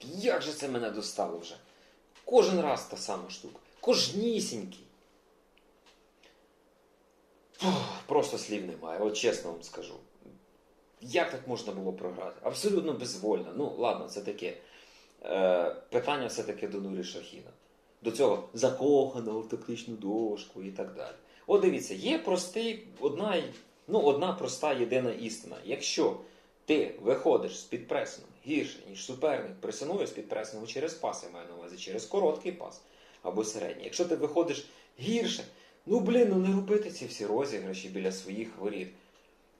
Як же це мене достало вже? Кожен раз та сама штука. Кожнісінький. Просто слів немає, от чесно вам скажу. Як так можна було програти? Абсолютно безвольно. Ну, ладно, це таке. Е, питання все-таки до Нурі Шахіна. До цього закоханого в тактичну дошку і так далі. От дивіться, є простий, одна, ну, одна проста єдина істина. Якщо ти виходиш з підпресингу гірше, ніж суперник пресинує з підпресингу через пас, я маю на увазі, через короткий пас або середній. Якщо ти виходиш гірше, ну блін, ну не робити ці всі розіграші біля своїх воріт.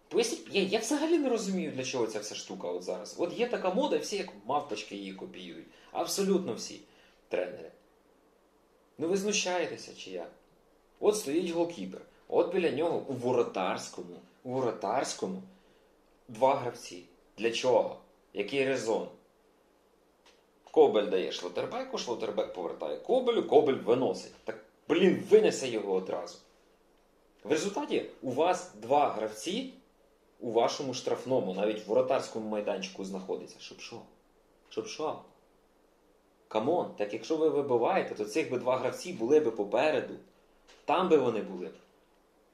Поясніть, я, я взагалі не розумію, для чого ця вся штука от зараз. От є така мода, всі як мавпочки її копіюють. Абсолютно всі тренери. Ну ви знущаєтеся чи як? От стоїть голкіпер. От біля нього у воротарському, у воротарському два гравці. Для чого? Який резон? Кобель дає шлотербеку, шлотербек повертає Кобелю, Кобель виносить. Так, блін, винесе його одразу. В результаті у вас два гравці у вашому штрафному, навіть в воротарському майданчику знаходиться. Щоб що? Щоб що? Камон, так якщо ви вибиваєте, то цих би два гравці були би попереду. Там би вони були б,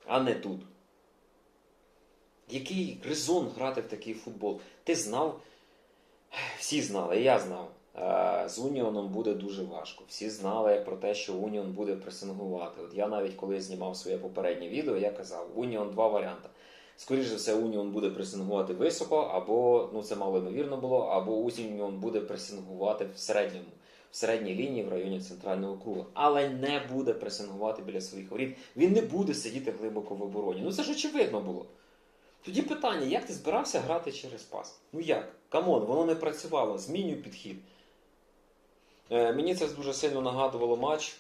а не тут. Який резон грати в такий футбол? Ти знав, всі знали, я знав. е, З Уніоном буде дуже важко. Всі знали про те, що Уніон буде пресингувати. От я навіть коли знімав своє попереднє відео, я казав, Уніон два варіанти. Скоріше за все, Уніон буде пресингувати високо, або, ну це мало ймовірно було, або Уніон буде пресингувати в середньому, в середній лінії в районі центрального круга. Але не буде пресингувати біля своїх воріт. Він не буде сидіти глибоко в обороні. Ну це ж очевидно було. Тоді питання, як ти збирався грати через пас? Ну як? Камон, воно не працювало, змінюй підхід. Е, мені це дуже сильно нагадувало матч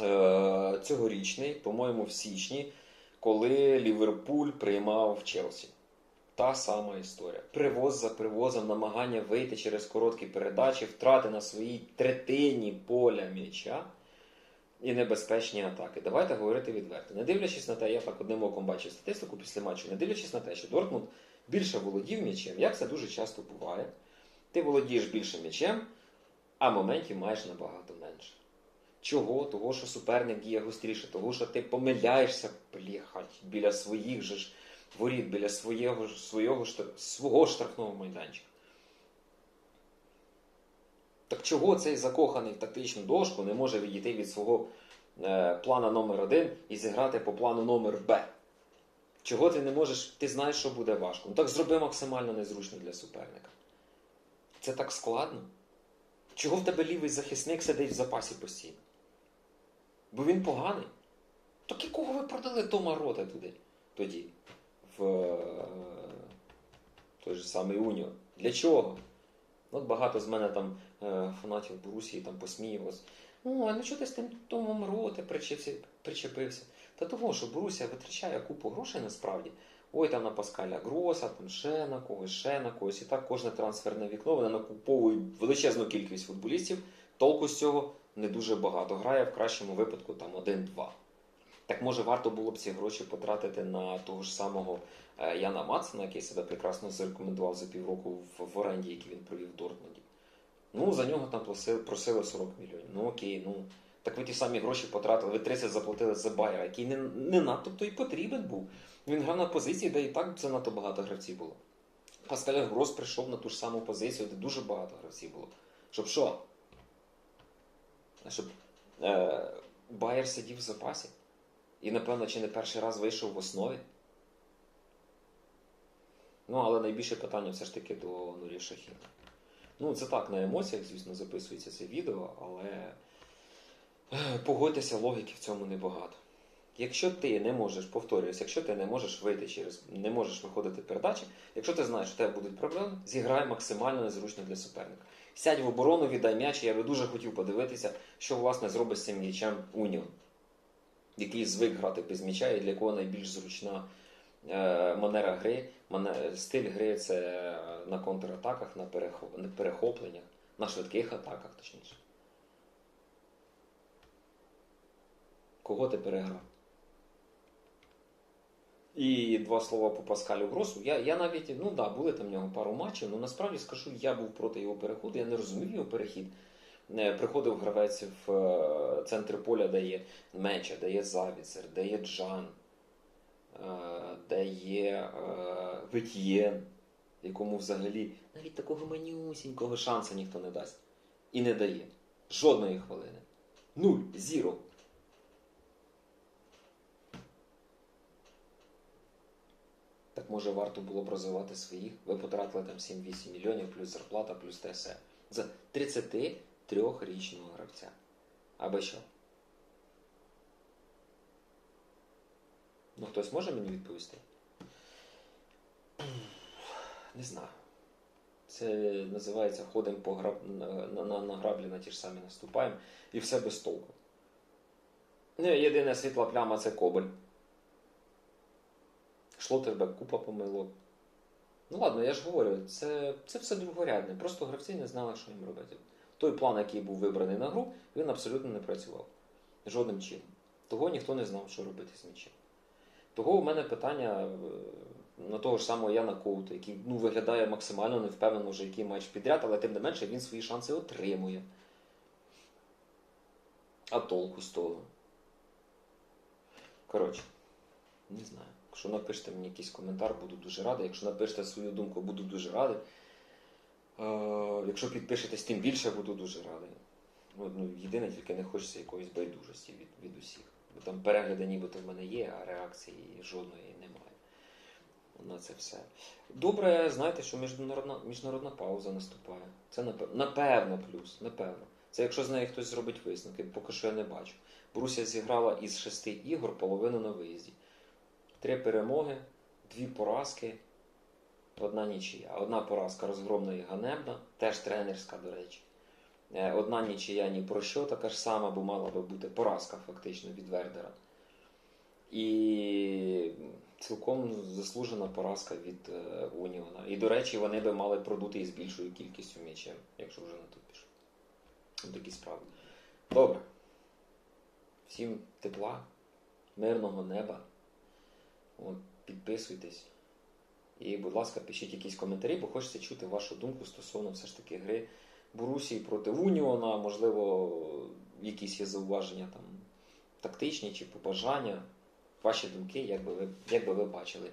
е, цьогорічний, по-моєму, в січні, коли Ліверпуль приймав Челсі. Та сама історія. Привоз за привозом, намагання вийти через короткі передачі, втрати на своїй третині поля м'яча і небезпечні атаки. Давайте говорити відверто. Не дивлячись на те, я так одним оком бачив статистику після матчу, не дивлячись на те, що Дортмунд більше володів м'ячем, як це дуже часто буває. Ти володієш більше м'ячем, а моментів маєш набагато менше. Чого? Того, що суперник діє гостріше, того, що ти помиляєшся бліхать, біля своїх же ж воріт, біля свого, ж- свого, свого штрафного майданчика. Так чого цей закоханий в тактичну дошку не може відійти від свого е, плана номер один і зіграти по плану номер Б? Чого ти не можеш, ти знаєш, що буде важко. Ну так зроби максимально незручно для суперника. Це так складно. Чого в тебе лівий захисник сидить в запасі постійно? Бо він поганий. Так якого ви продали Тома Рота туди тоді? В е, той же самий Уніон. Для чого? От багато з мене там е, фанатів Борусії там посміювалось. О, а ну чого ти з тим Томом причепився, причепився? Та того, що Борусія витрачає купу грошей насправді. Ой, там на Паскаля Гроса, там ще на когось, ще на когось. І так кожне трансферне вікно вони накуповують величезну кількість футболістів. Толку з цього не дуже багато. Грає в кращому випадку там один-два. Так може варто було б ці гроші потратити на того ж самого е, Яна Мацена, який себе прекрасно зарекомендував за півроку в, оренді, який він провів в Дортмунді. Ну, за нього там просили, просили 40 мільйонів. Ну окей, ну. Так ви ті самі гроші потратили, ви 30 заплатили за Байера, який не, не надто то й потрібен був. Він грав на позиції, де і так занадто багато гравців було. Паскаль Грос прийшов на ту ж саму позицію, де дуже багато гравців було. Щоб що? Щоб е, Байер сидів в запасі. І, напевно, чи не перший раз вийшов в основі. Ну, але найбільше питання все ж таки до Нурі Шахіна. Ну, це так, на емоціях, звісно, записується це відео, але е, погодьтеся, логіки в цьому небагато. Якщо ти не можеш, повторююсь, якщо ти не можеш вийти через, не можеш виходити передачі, якщо ти знаєш, що тебе будуть проблеми, зіграй максимально незручно для суперника. Сядь в оборону, віддай м'яч, я би дуже хотів подивитися, що власне зробить з цим м'ячем Уніон, який звик грати без м'яча і для кого найбільш зручна е, манера гри, стиль гри це на контратаках, на, перехопленнях, на швидких атаках, точніше. Кого ти переграв? І два слова по Паскалю Гросу. Я, я навіть, ну да, були там в нього пару матчів, але насправді скажу, я був проти його переходу, я не розумів його перехід. Приходив гравець в е, центр поля, де є Меча, де є Завіцер, де є Джан, е, де є е, якому взагалі навіть такого манюсінького шансу ніхто не дасть. І не дає. Жодної хвилини. Нуль, зіро. Так може варто було б розвивати своїх. Ви потратили там 7-8 мільйонів, плюс зарплата, плюс ТСЕ. За 33-річного гравця. Аби що? Ну, хтось може мені відповісти? Не знаю. Це називається ходимо по граб... на, на, на, на граблі на ті ж самі наступаємо і все без толку. Ну, єдина світла пляма це Кобель. Шлотербек купа помилок. Ну ладно, я ж говорю, це, це все другорядне. Просто гравці не знали, що їм робити. Той план, який був вибраний на гру, він абсолютно не працював. Жодним чином. Того ніхто не знав, що робити з м'ячем. Того у мене питання е, на того ж самого Яна Коута, який ну, виглядає максимально невпевнено вже який матч підряд, але тим не менше він свої шанси отримує. А толку з того. Коротше, не знаю. Якщо напишете мені якийсь коментар, буду дуже радий. Якщо напишете свою думку, буду дуже радий. Е, якщо підпишетесь, тим більше буду дуже радий. Ну, ну, єдине, тільки не хочеться якоїсь байдужості від, від усіх. Бо там перегляди нібито в мене є, а реакції жодної немає. На це все. Добре, знаєте, що міжнародна, міжнародна пауза наступає. Це напевно, плюс, напевно. Це якщо з неї хтось зробить висновки, поки що я не бачу. Борусія зіграла із шести ігор половину на виїзді. Три перемоги, дві поразки, одна нічия. Одна поразка розгромна і ганебна, теж тренерська, до речі. Е, Одна нічия ні про що, така ж сама, бо мала би бути поразка фактично від Вердера. І цілком заслужена поразка від е, Уніона. І, до речі, вони би мали продути із більшою кількістю м'ячів, якщо вже на то пішло. Такі справи. Добре. Всім тепла, мирного неба. Підписуйтесь. І, будь ласка, пишіть якісь коментарі, бо хочеться чути вашу думку стосовно все ж таки гри Борусії проти Уніона, можливо, якісь є зауваження там тактичні чи побажання. Ваші думки, як би ви, як би ви бачили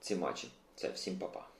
ці матчі. Це всім па-па.